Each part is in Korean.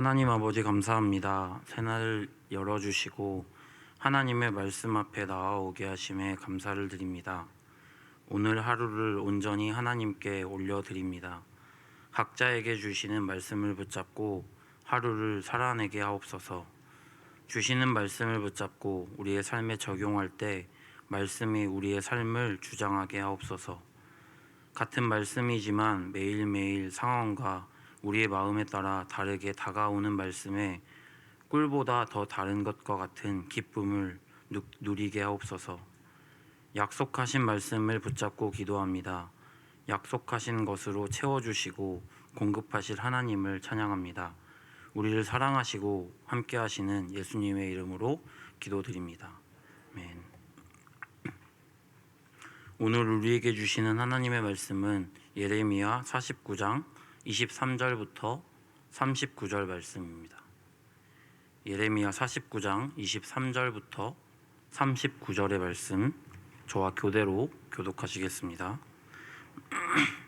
하나님 아버지 감사합니다. 새날을 열어주시고 하나님의 말씀 앞에 나아오게 하심에 감사를 드립니다. 오늘 하루를 온전히 하나님께 올려드립니다. 각자에게 주시는 말씀을 붙잡고 하루를 살아내게 하옵소서. 주시는 말씀을 붙잡고 우리의 삶에 적용할 때 말씀이 우리의 삶을 주장하게 하옵소서. 같은 말씀이지만 매일매일 상황과 우리의 마음에 따라 다르게 다가오는 말씀에 꿀보다 더 다른 것과 같은 기쁨을 누, 누리게 하옵소서. 약속하신 말씀을 붙잡고 기도합니다. 약속하신 것으로 채워주시고 공급하실 하나님을 찬양합니다. 우리를 사랑하시고 함께하시는 예수님의 이름으로 기도드립니다. 아멘. 오늘 우리에게 주시는 하나님의 말씀은 예레미야 49장 23절부터 39절 말씀입니다. 예레미야 49장 23절부터 39절의 말씀 저와 교대로 교독하시겠습니다.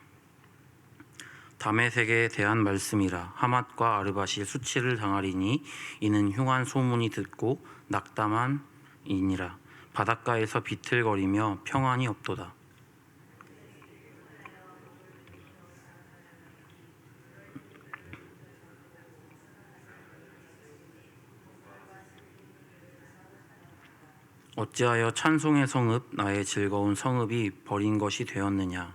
다메섹에 대한 말씀이라 하맛과 아르밧이 수치를 당하리니 이는 흉한 소문이 듣고 낙담한 이니라 바닷가에서 비틀거리며 평안이 없도다. 어찌하여 찬송의 성읍 나의 즐거운 성읍이 버린 것이 되었느냐?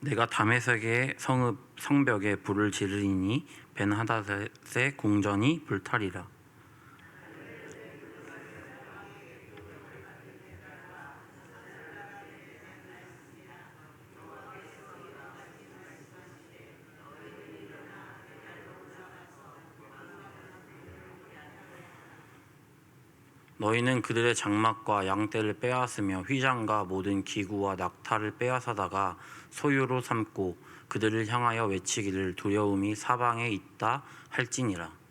내가 다메섹의 성읍 성벽에 불을 지르리니 벤하닷의 궁전이 불타리라 너희는 그들의 장막과 양떼를 빼앗으며 휘장과 모든 기구와 낙타를 빼앗아다가 소유로 삼고 그들을 향하여 외치기를 두려움이 사방에 있다 할지니라.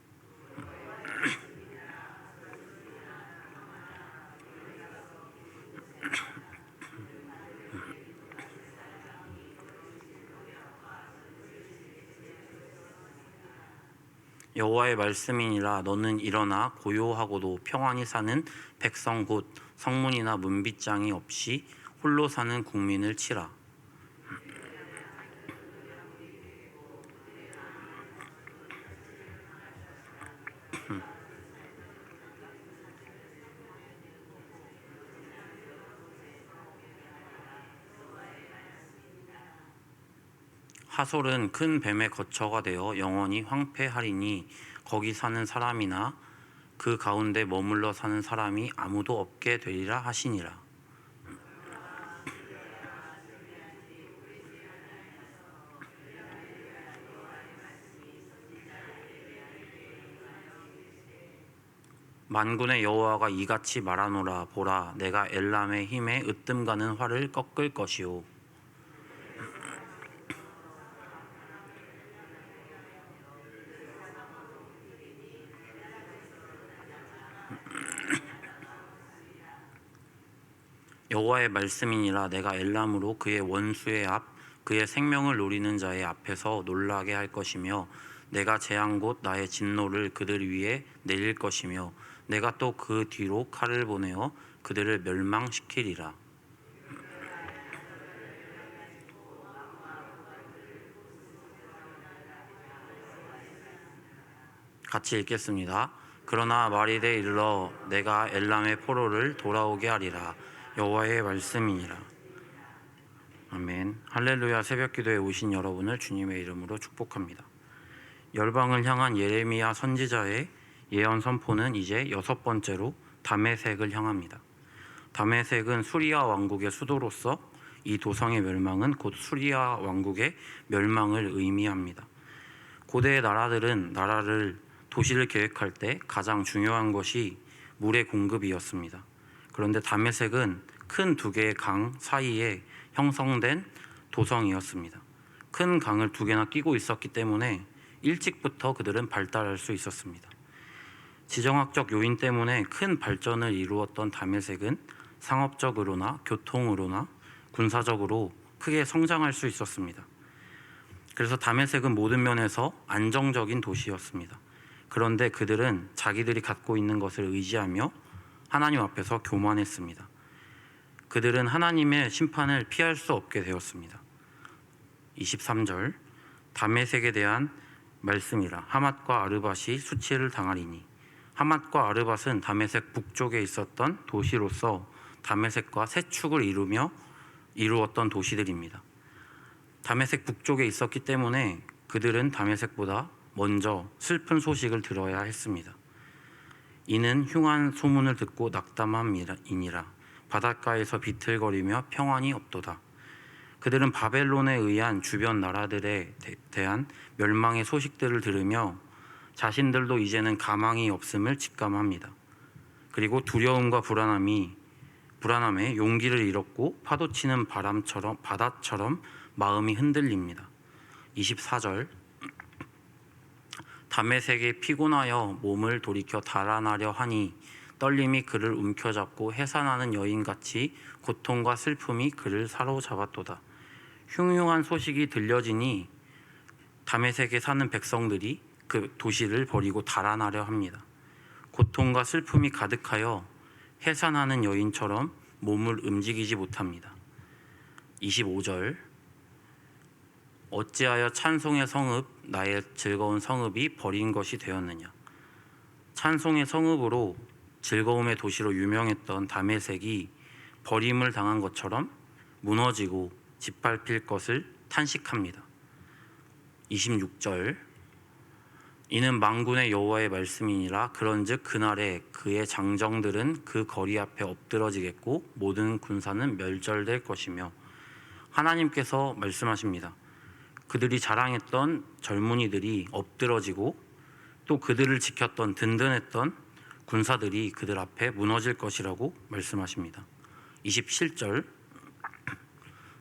여호와의 말씀이니라. 너는 일어나 고요하고도 평안히 사는 백성 곧 성문이나 문빗장이 없이 홀로 사는 국민을 치라 하솔은 큰 뱀의 거처가 되어 영원히 황폐하리니 거기 사는 사람이나 그 가운데 머물러 사는 사람이 아무도 없게 되리라 하시니라. 만군의 여호와가 이같이 말하노라 보라 내가 엘람의 힘에 으뜸 가는 활을 꺾을 것이요 여호와의 말씀이니라. 내가 엘람으로 그의 원수의 앞 그의 생명을 노리는 자의 앞에서 놀라게 할 것이며 내가 재앙 곧 나의 진노를 그들 위에 내릴 것이며 내가 또 그 뒤로 칼을 보내어 그들을 멸망시키리라. 같이 읽겠습니다. 그러나 말이되 이르러 내가 엘람의 포로를 돌아오게 하리라 여호와의 말씀이니라. 아멘. 할렐루야 새벽 기도에 오신 여러분을 주님의 이름으로 축복합니다. 열방을 향한 예레미야 선지자의 예언 선포는 이제 여섯 번째로 다메섹을 향합니다. 다메섹은 수리아 왕국의 수도로서 이 도성의 멸망은 곧 수리아 왕국의 멸망을 의미합니다. 고대의 나라들은 나라를 도시를 계획할 때 가장 중요한 것이 물의 공급이었습니다. 그런데 다메섹은 큰 두 개의 강 사이에 형성된 도성이었습니다. 큰 강을 두 개나 끼고 있었기 때문에 일찍부터 그들은 발달할 수 있었습니다. 지정학적 요인 때문에 큰 발전을 이루었던 다메섹은 상업적으로나 교통으로나 군사적으로 크게 성장할 수 있었습니다. 그래서 다메섹은 모든 면에서 안정적인 도시였습니다. 그런데 그들은 자기들이 갖고 있는 것을 의지하며 하나님 앞에서 교만했습니다. 그들은 하나님의 심판을 피할 수 없게 되었습니다. 23절 다메섹에 대한 말씀이라 하맛과 아르밧이 수치를 당하리니 하맛과 아르밧은 다메섹 북쪽에 있었던 도시로서 다메섹과 세 축을 이루며 이루었던 도시들입니다. 다메섹 북쪽에 있었기 때문에 그들은 다메섹보다 먼저 슬픈 소식을 들어야 했습니다. 이는 흉한 소문을 듣고 낙담함이니라 바닷가에서 비틀거리며 평안이 없도다. 그들은 바벨론에 의한 주변 나라들에 대- 대한 멸망의 소식들을 들으며 자신들도 이제는 가망이 없음을 직감합니다. 그리고 두려움과 불안함이 불안함에 용기를 잃었고 파도치는 바람처럼 바다처럼 마음이 흔들립니다. 24절 담에색에 피곤하여 몸을 돌이켜 달아나려 하니 떨림이 그를 움켜잡고 해산하는 여인같이 고통과 슬픔이 그를 사로잡았도다. 흉흉한 소식이 들려지니 담에색에 사는 백성들이 그 도시를 버리고 달아나려 합니다. 고통과 슬픔이 가득하여 해산하는 여인처럼 몸을 움직이지 못합니다. 25절 어찌하여 찬송의 성읍 나의 즐거운 성읍이 버린 것이 되었느냐 찬송의 성읍으로 즐거움의 도시로 유명했던 다메섹이 버림을 당한 것처럼 무너지고 짓밟힐 것을 탄식합니다. 26절 이는 망군의 여호와의 말씀이니라 그런즉 그날에 그의 장정들은 그 거리 앞에 엎드러지겠고 모든 군사는 멸절될 것이며 하나님께서 말씀하십니다. 그들이 자랑했던 젊은이들이 엎드러지고 또 그들을 지켰던 든든했던 군사들이 그들 앞에 무너질 것이라고 말씀하십니다. 27절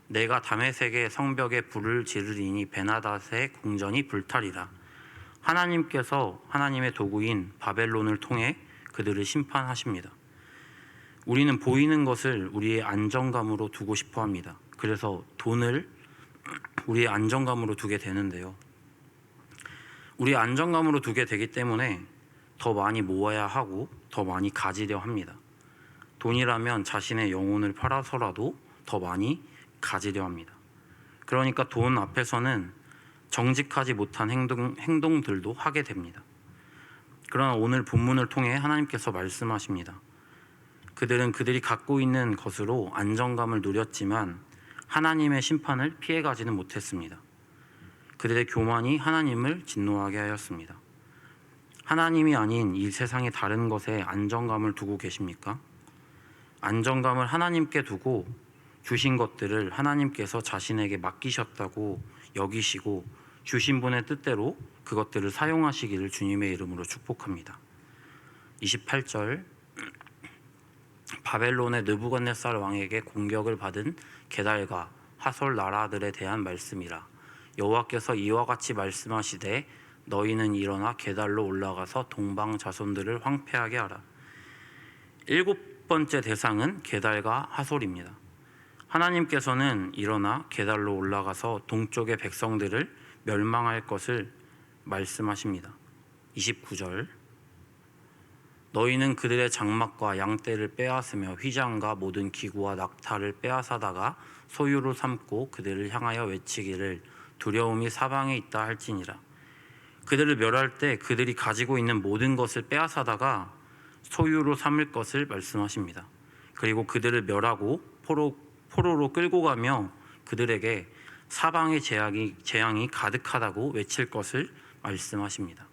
내가 다메섹의 성벽에 불을 지르리니 베나닷의 궁전이 불타리라. 하나님께서 하나님의 도구인 바벨론을 통해 그들을 심판하십니다. 우리는 보이는 것을 우리의 안정감으로 두고 싶어 합니다. 그래서 돈을 우리의 안정감으로 두게 되는데요. 우리의 안정감으로 두게 되기 때문에 더 많이 모아야 하고 더 많이 가지려 합니다. 돈이라면 자신의 영혼을 팔아서라도 더 많이 가지려 합니다. 그러니까 돈 앞에서는 정직하지 못한 행동, 행동들도 하게 됩니다. 그러나 오늘 본문을 통해 하나님께서 말씀하십니다. 그들은 그들이 갖고 있는 것으로 안정감을 누렸지만 하나님의 심판을 피해가지는 못했습니다. 그들의 교만이 하나님을 진노하게 하였습니다. 하나님이 아닌 이 세상의 다른 것에 안정감을 두고 계십니까? 안정감을 하나님께 두고 주신 것들을 하나님께서 자신에게 맡기셨다고 여기시고 주신 분의 뜻대로 그것들을 사용하시기를 주님의 이름으로 축복합니다. 28절 바벨론의 느부갓네살 왕에게 공격을 받은 게달과 하솔 나라들에 대한 말씀이라 여호와께서 이와 같이 말씀하시되 너희는 일어나 게달로 올라가서 동방 자손들을 황폐하게 하라. 일곱 번째 대상은 게달과 하솔입니다. 하나님께서는 일어나 게달로 올라가서 동쪽의 백성들을 멸망할 것을 말씀하십니다. 29절 너희는 그들의 장막과 양떼를 빼앗으며 휘장과 모든 기구와 낙타를 빼앗아다가 소유로 삼고 그들을 향하여 외치기를 두려움이 사방에 있다 할지니라. 그들을 멸할 때 그들이 가지고 있는 모든 것을 빼앗아다가 소유로 삼을 것을 말씀하십니다. 그리고 그들을 멸하고 포로, 포로로 끌고 가며 그들에게 사방의 재앙이, 재앙이 가득하다고 외칠 것을 말씀하십니다.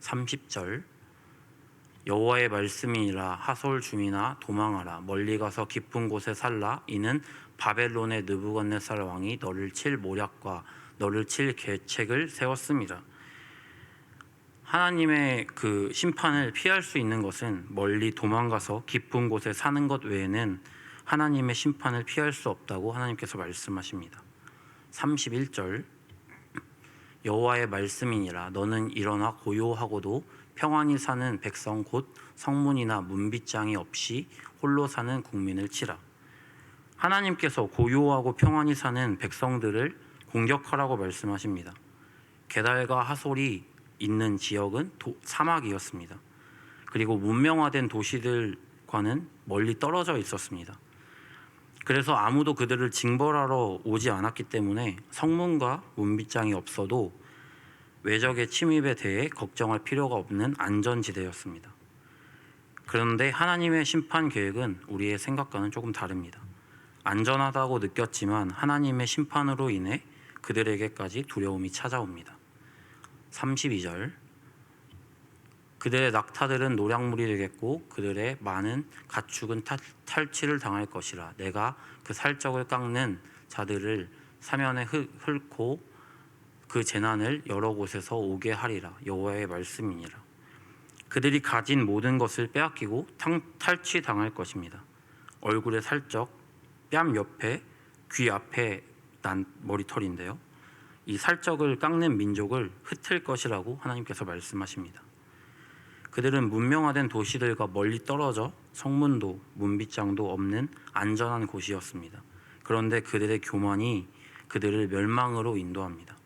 30절 여호와의 말씀이니라. 하솔 중이나 도망하라. 멀리 가서 깊은 곳에 살라. 이는 바벨론의 느부갓네살 왕이 너를 칠 모략과 너를 칠 계책을 세웠습니다. 하나님의 그 심판을 피할 수 있는 것은 멀리 도망가서 깊은 곳에 사는 것 외에는 하나님의 심판을 피할 수 없다고 하나님께서 말씀하십니다. 31절. 여호와의 말씀이니라. 너는 일어나 고요하고도 평안히 사는 백성 곧 성문이나 문빗장이 없이 홀로 사는 국민을 치라. 하나님께서 고요하고 평안히 사는 백성들을 공격하라고 말씀하십니다. 게달과 하솔이 있는 지역은 도- 사막이었습니다. 그리고 문명화된 도시들과는 멀리 떨어져 있었습니다. 그래서 아무도 그들을 징벌하러 오지 않았기 때문에 성문과 문빗장이 없어도 외적의 침입에 대해 걱정할 필요가 없는 안전지대였습니다. 그런데 하나님의 심판 계획은 우리의 생각과는 조금 다릅니다. 안전하다고 느꼈지만 하나님의 심판으로 인해 그들에게까지 두려움이 찾아옵니다. 32절 그들의 낙타들은 노량물이 되겠고 그들의 많은 가축은 탈, 탈취를 당할 것이라 내가 그 살적을 깎는 자들을 사면에 흙- 훑고 그 재난을 여러 곳에서 오게 하리라. 여호와의 말씀이니라. 그들이 가진 모든 것을 빼앗기고 탕- 탈취당할 것입니다. 얼굴에 살적 뺨 옆에 귀 앞에 난 머리털인데요. 이 살적을 깎는 민족을 흩을 것이라고 하나님께서 말씀하십니다. 그들은 문명화된 도시들과 멀리 떨어져 성문도 문빗장도 없는 안전한 곳이었습니다. 그런데 그들의 교만이 그들을 멸망으로 인도합니다.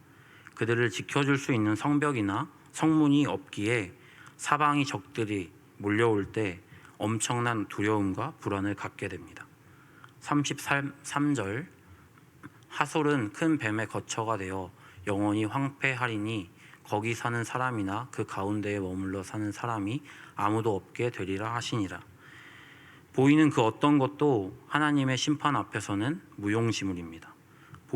그들을 지켜줄 수 있는 성벽이나 성문이 없기에 사방이 적들이 몰려올 때 엄청난 두려움과 불안을 갖게 됩니다. 33절 하솔은 큰 뱀의 거처가 되어 영원히 황폐하리니 거기 사는 사람이나 그 가운데에 머물러 사는 사람이 아무도 없게 되리라 하시니라. 보이는 그 어떤 것도 하나님의 심판 앞에서는 무용지물입니다.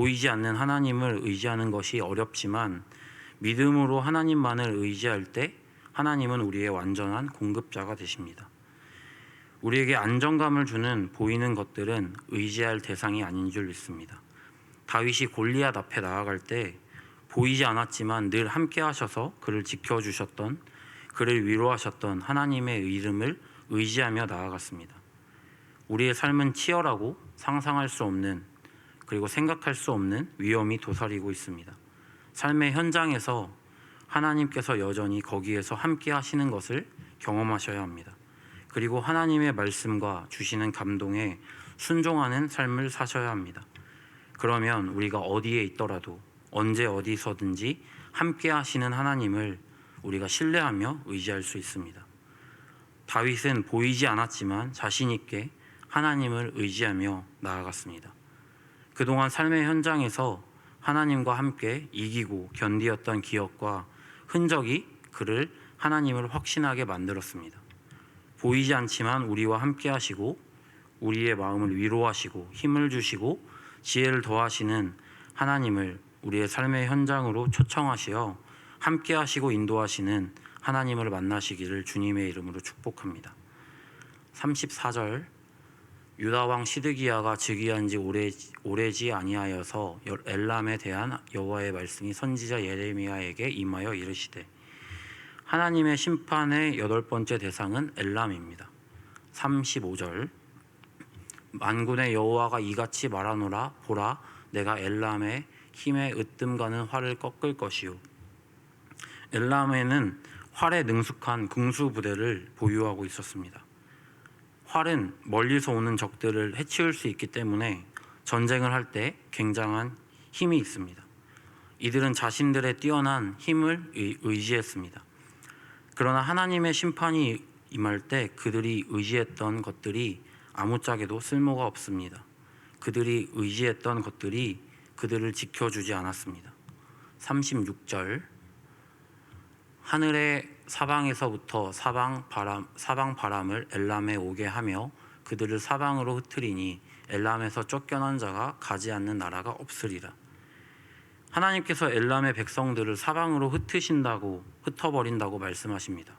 보이지 않는 하나님을 의지하는 것이 어렵지만 믿음으로 하나님만을 의지할 때 하나님은 우리의 완전한 공급자가 되십니다. 우리에게 안정감을 주는 보이는 것들은 의지할 대상이 아닌 줄 믿습니다. 다윗이 골리앗 앞에 나아갈 때 보이지 않았지만 늘 함께 하셔서 그를 지켜 주셨던 그를 위로하셨던 하나님의 이름을 의지하며 나아갔습니다. 우리의 삶은 치열하고 상상할 수 없는 그리고 생각할 수 없는 위험이 도사리고 있습니다. 삶의 현장에서 하나님께서 여전히 거기에서 함께 하시는 것을 경험하셔야 합니다. 그리고 하나님의 말씀과 주시는 감동에 순종하는 삶을 사셔야 합니다. 그러면 우리가 어디에 있더라도 언제 어디서든지 함께 하시는 하나님을 우리가 신뢰하며 의지할 수 있습니다. 다윗은 보이지 않았지만 자신 있게 하나님을 의지하며 나아갔습니다. 그동안 삶의 현장에서 하나님과 함께 이기고 견디었던 기억과 흔적이 그를 하나님을 확신하게 만들었습니다. 보이지 않지만 우리와 함께 하시고 우리의 마음을 위로하시고 힘을 주시고 지혜를 더하시는 하나님을 우리의 삶의 현장으로 초청하시어 함께 하시고 인도하시는 하나님을 만나시기를 주님의 이름으로 축복합니다. 34절 유다 왕 시드기야가 즉위한 지 오래, 오래지 아니하여서 여- 엘람에 대한 여호와의 말씀이 선지자 예레미야에게 임하여 이르시되 하나님의 심판의 여덟 번째 대상은 엘람입니다. 35절 만군의 여호와가 이같이 말하노라 보라 내가 엘람의 힘에 으뜸가는 활을 꺾을 것이요 엘람에는 활에 능숙한 궁수 부대를 보유하고 있었습니다. 활은 멀리서 오는 적들을 해치울 수 있기 때문에 전쟁을 할 때 굉장한 힘이 있습니다. 이들은 자신들의 뛰어난 힘을 의- 의지했습니다. 그러나 하나님의 심판이 임할 때 그들이 의지했던 것들이 아무짝에도 쓸모가 없습니다. 그들이 의지했던 것들이 그들을 지켜주지 않았습니다. 36절 하늘의 사방에서부터 사방 바람 사방 바람을 엘람에 오게 하며 그들을 사방으로 흩트리니 엘람에서 쫓겨난 자가 가지 않는 나라가 없으리라. 하나님께서 엘람의 백성들을 사방으로 흩으신다고 흩어버린다고 말씀하십니다.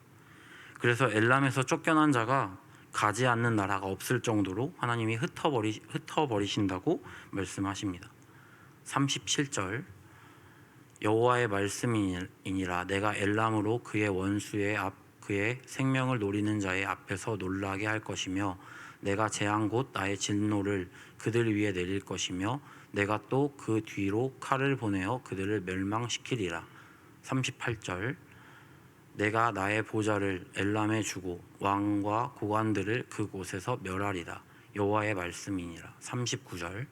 그래서 엘람에서 쫓겨난 자가 가지 않는 나라가 없을 정도로 하나님이 흩어버리 흩어버리신다고 말씀하십니다. 37절 여호와의 말씀이니라. 내가 엘람으로 그의 원수의 앞 그의 생명을 노리는 자의 앞에서 놀라게 할 것이며 내가 재앙 곧 나의 진노를 그들 위에 내릴 것이며 내가 또 그 뒤로 칼을 보내어 그들을 멸망시키리라. 38절. 내가 나의 보좌를 엘람에 주고 왕과 고관들을 그곳에서 멸하리라. 여호와의 말씀이니라. 39절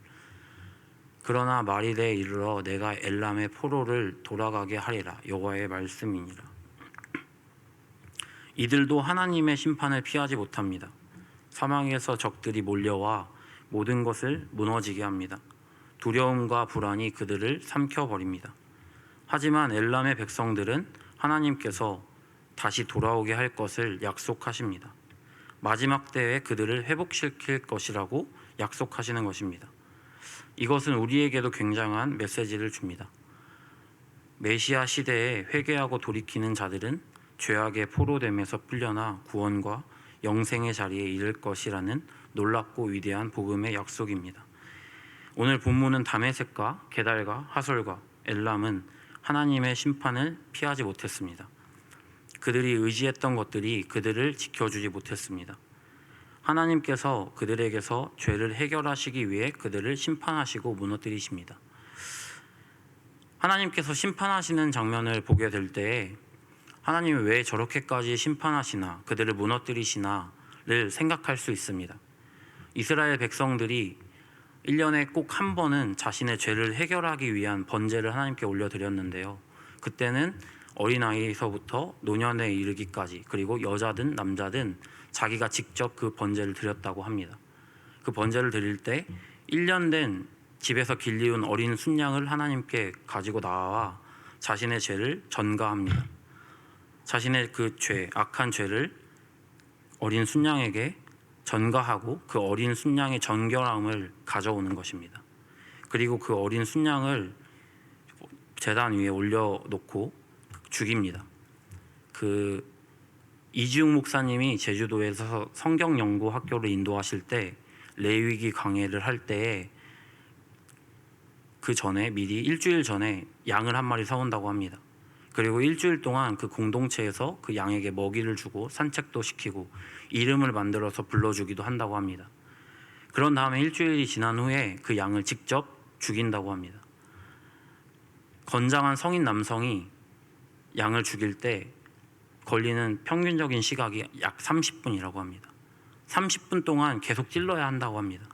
그러나 마리대에 이르러 내가 엘람의 포로를 돌아가게 하리라. 여호와의 말씀이니라. 이들도 하나님의 심판을 피하지 못합니다. 사망에서 적들이 몰려와 모든 것을 무너지게 합니다. 두려움과 불안이 그들을 삼켜버립니다. 하지만 엘람의 백성들은 하나님께서 다시 돌아오게 할 것을 약속하십니다. 마지막 때에 그들을 회복시킬 것이라고 약속하시는 것입니다. 이것은 우리에게도 굉장한 메시지를 줍니다. 메시아 시대에 회개하고 돌이키는 자들은 죄악의 포로됨에서 풀려나 구원과 영생의 자리에 이를 것이라는 놀랍고 위대한 복음의 약속입니다. 오늘 본문은 다메섹과 게달과 하솔과 엘람은 하나님의 심판을 피하지 못했습니다. 그들이 의지했던 것들이 그들을 지켜주지 못했습니다. 하나님께서 그들에게서 죄를 해결하시기 위해 그들을 심판하시고 무너뜨리십니다. 하나님께서 심판하시는 장면을 보게 될 때에 하나님이 왜 저렇게까지 심판하시나 그들을 무너뜨리시나를 생각할 수 있습니다. 이스라엘 백성들이 1년에 꼭 한 번은 자신의 죄를 해결하기 위한 번제를 하나님께 올려드렸는데요. 그때는 어린아이에서부터 노년에 이르기까지 그리고 여자든 남자든 자기가 직접 그 번제를 드렸다고 합니다. 그 번제를 드릴 때 1년 된 집에서 길리운 어린 순양을 하나님께 가지고 나와 자신의 죄를 전가합니다. 자신의 그 죄, 악한 죄를 어린 순양에게 전가하고 그 어린 순양의 정결함을 가져오는 것입니다. 그리고 그 어린 순양을 재단 위에 올려놓고 죽입니다. 그 이지웅 목사님이 제주도에서 성경 연구 학교를 인도하실 때 레위기 강해를 할 때에 그 전에 미리 일주일 전에 양을 한 마리 사온다고 합니다. 그리고 일주일 동안 그 공동체에서 그 양에게 먹이를 주고 산책도 시키고 이름을 만들어서 불러주기도 한다고 합니다. 그런 다음에 일주일이 지난 후에 그 양을 직접 죽인다고 합니다. 건장한 성인 남성이 양을 죽일 때 걸리는 평균적인 시각이 약 30분이라고 합니다. 30분 동안 계속 찔러야 한다고 합니다.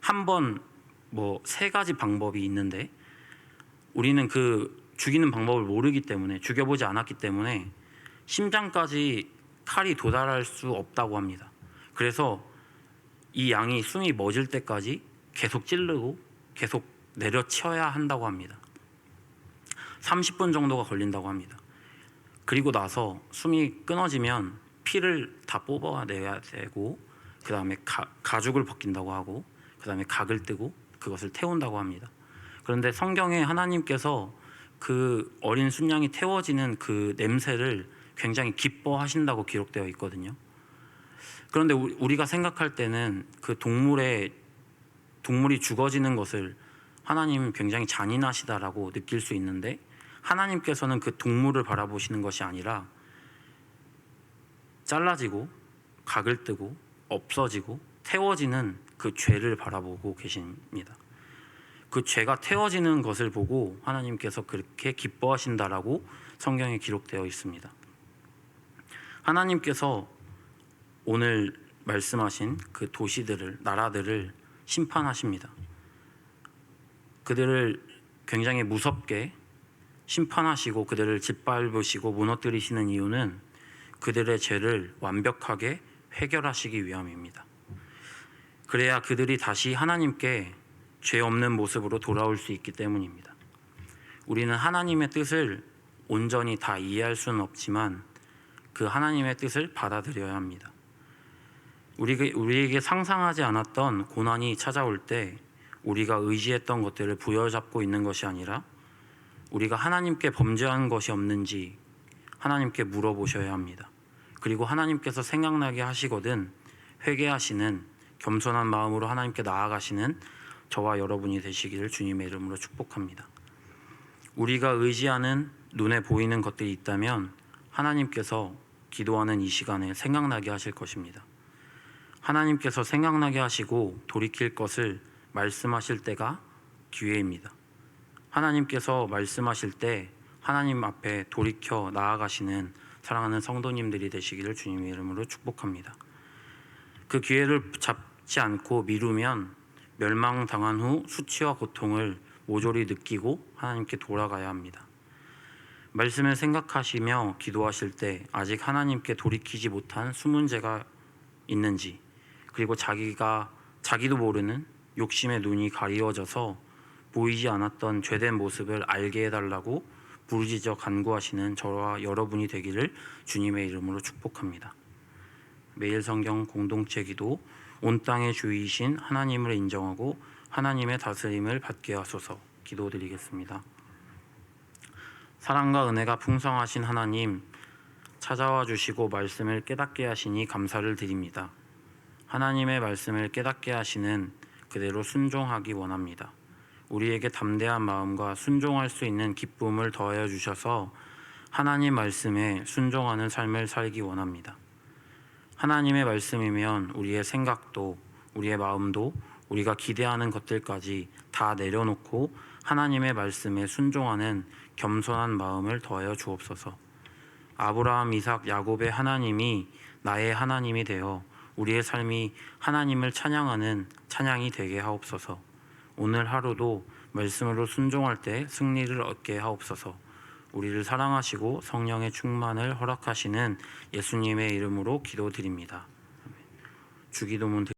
한 번 뭐 세 가지 방법이 있는데 우리는 그 죽이는 방법을 모르기 때문에 죽여보지 않았기 때문에 심장까지 칼이 도달할 수 없다고 합니다. 그래서 이 양이 숨이 멎을 때까지 계속 찌르고 계속 내려치어야 한다고 합니다. 30분 정도가 걸린다고 합니다. 그리고 나서 숨이 끊어지면 피를 다 뽑아내야 되고 그 다음에 가죽을 벗긴다고 하고 그 다음에 각을 뜨고 그것을 태운다고 합니다. 그런데 성경에 하나님께서 그 어린 순양이 태워지는 그 냄새를 굉장히 기뻐하신다고 기록되어 있거든요. 그런데 우리가 생각할 때는 그 동물의 동물이 죽어지는 것을 하나님 굉장히 잔인하시다라고 느낄 수 있는데 하나님께서는 그 동물을 바라보시는 것이 아니라 잘라지고 각을 뜨고 없어지고 태워지는 그 죄를 바라보고 계십니다. 그 죄가 태워지는 것을 보고 하나님께서 그렇게 기뻐하신다라고 성경에 기록되어 있습니다. 하나님께서 오늘 말씀하신 그 도시들을 나라들을 심판하십니다. 그들을 굉장히 무섭게 심판하시고 그들을 짓밟으시고 무너뜨리시는 이유는 그들의 죄를 완벽하게 해결하시기 위함입니다. 그래야 그들이 다시 하나님께 죄 없는 모습으로 돌아올 수 있기 때문입니다. 우리는 하나님의 뜻을 온전히 다 이해할 수는 없지만 그 하나님의 뜻을 받아들여야 합니다. 우리에게, 우리에게 상상하지 않았던 고난이 찾아올 때 우리가 의지했던 것들을 부여잡고 있는 것이 아니라 우리가 하나님께 범죄한 것이 없는지 하나님께 물어보셔야 합니다. 그리고 하나님께서 생각나게 하시거든 회개하시는 겸손한 마음으로 하나님께 나아가시는 저와 여러분이 되시기를 주님의 이름으로 축복합니다. 우리가 의지하는 눈에 보이는 것들이 있다면 하나님께서 기도하는 이 시간에 생각나게 하실 것입니다. 하나님께서 생각나게 하시고 돌이킬 것을 말씀하실 때가 기회입니다. 하나님께서 말씀하실 때 하나님 앞에 돌이켜 나아가시는 사랑하는 성도님들이 되시기를 주님의 이름으로 축복합니다. 그 기회를 잡지 않고 미루면 멸망당한 후 수치와 고통을 모조리 느끼고 하나님께 돌아가야 합니다. 말씀을 생각하시며 기도하실 때 아직 하나님께 돌이키지 못한 숨은 죄가 있는지 그리고 자기가 자기도 모르는 욕심의 눈이 가리워져서 보이지 않았던 죄된 모습을 알게 해달라고 부르짖어 간구하시는 저와 여러분이 되기를 주님의 이름으로 축복합니다. 매일 성경 공동체 기도 온 땅의 주이신 하나님을 인정하고 하나님의 다스림을 받게 하소서 기도드리겠습니다. 사랑과 은혜가 풍성하신 하나님 찾아와 주시고 말씀을 깨닫게 하시니 감사를 드립니다. 하나님의 말씀을 깨닫게 하시는 그대로 순종하기 원합니다. 우리에게 담대한 마음과 순종할 수 있는 기쁨을 더하여 주셔서 하나님 말씀에 순종하는 삶을 살기 원합니다. 하나님의 말씀이면 우리의 생각도 우리의 마음도 우리가 기대하는 것들까지 다 내려놓고 하나님의 말씀에 순종하는 겸손한 마음을 더하여 주옵소서. 아브라함, 이삭, 야곱의 하나님이 나의 하나님이 되어 우리의 삶이 하나님을 찬양하는 찬양이 되게 하옵소서. 오늘 하루도 말씀으로 순종할 때 승리를 얻게 하옵소서. 우리를 사랑하시고 성령의 충만을 허락하시는 예수님의 이름으로 기도드립니다. 주기도문